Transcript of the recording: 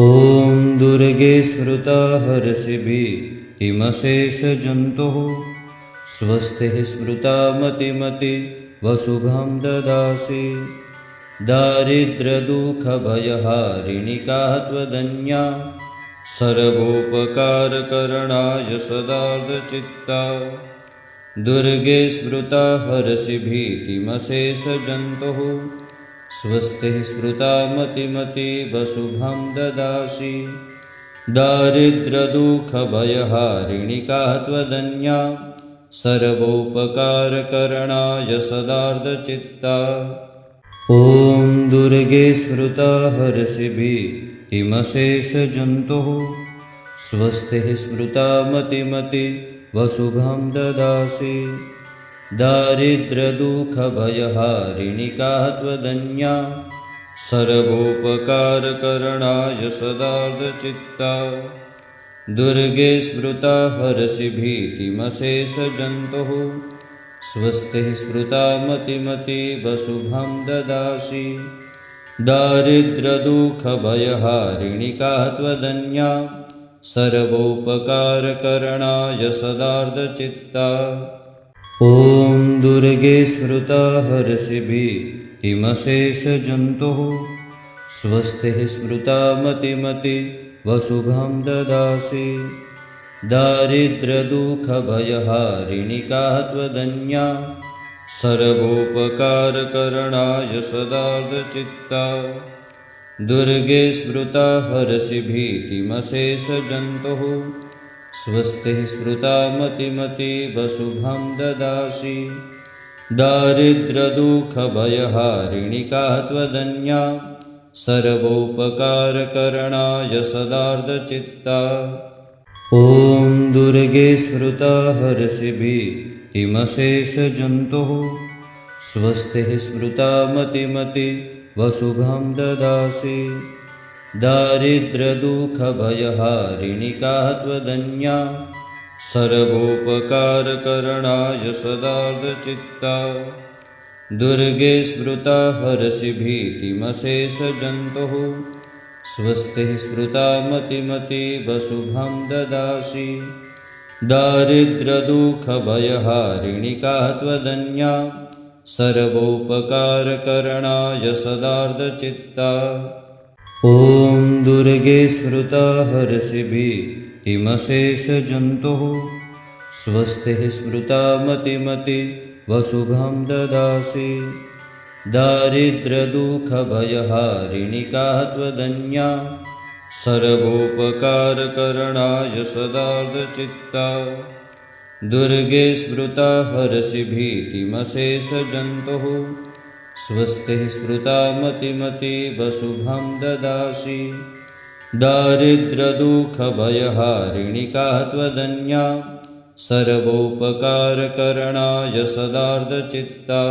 ॐ दुर्गे स्मृता हरसिभिमशेषजन्तुः स्वस्तिः स्मृता मतिमति वसुभां ददासि। दारिद्र्यदुःखभयहारिणिका त्वदन्या सर्वोपकारकरणाय सदार्धचित्ता दुर्गे स्मृता हरसि भीतिमशेषजन्तुः स्वस्तिः स्मृता मतिमति वसुभं ददासि। दारिद्र्यदुःखभयहारिणिका त्वदन्या सर्वोपकारकरणाय सदार्धचित्ता। ॐ दुर्गे स्मृता हरसिभिमशेषजन्तुः स्वस्तिः स्मृता मतिमति वसुभं ददासि दारिद्र्यदुःखभयहारिणिका त्वदन्या सर्वोपकारकरणाय सदार्धचित्ता दुर्गे स्मृता हरसि भीतिमशेषजन्तुः स्वस्तिः स्मृता मतिमति वसुभं ददासि। दारिद्र्यदुःखभयहारिणिका त्वदन्या सर्वोपकारकरणाय सदार्धचित्ता ॐ दुर्गे स्मृता हरसिभिमशेषजन्तुः स्वस्तिः स्मृता मतिमति वसुभं ददासि। दारिद्र्यदुःखभयहारिणिका त्वदन्या सर्वोपकारकरणाय सदार्धचित्ता दुर्गे स्मृता हरसि भीतिमशेषजन्तुः स्वस्तिः स्मृता मतिमति वसुभं ददासि। दारिद्र्यदुःखभयहारिणिका त्वदन्या सर्वोपकारकरणाय सदार्धचित्ता। ॐ दुर्गे स्मृता हरसिभिमशेषजन्तुः स्वस्तिः स्मृता मतिमति वसुभं ददासि दारिद्र्यदुःखभयहारिणिका त्वदन्या सर्वोपकारकरणाय सदार्धचित्ता दुर्गे स्मृता हरसि भीतिमशेषजन्तुः स्वस्तिः स्मृता मतिमति वसुभं ददासि। दारिद्र्यदुःखभयहारिणिका त्वदन्या सर्वोपकारकरणाय सदार्धचित्ता ॐ दुर्गे स्मृता हरसिभिमशेषजन्तुः स्वस्तिः स्मृता मतिमति वसुभं ददासि। दारिद्र्यदुःखभयहारिणिका त्वदन्या सर्वोपकारकरणाय सदार्धचित्ता दुर्गे स्मृता हरसि भीतिमशेषजन्तुः स्वस्तिः स्मृता मतिमति वसुभं ददासि। दारिद्र्यदुःखभयहारिणिका त्वदन्या सर्वोपकारकरणाय सदार्धचित्ता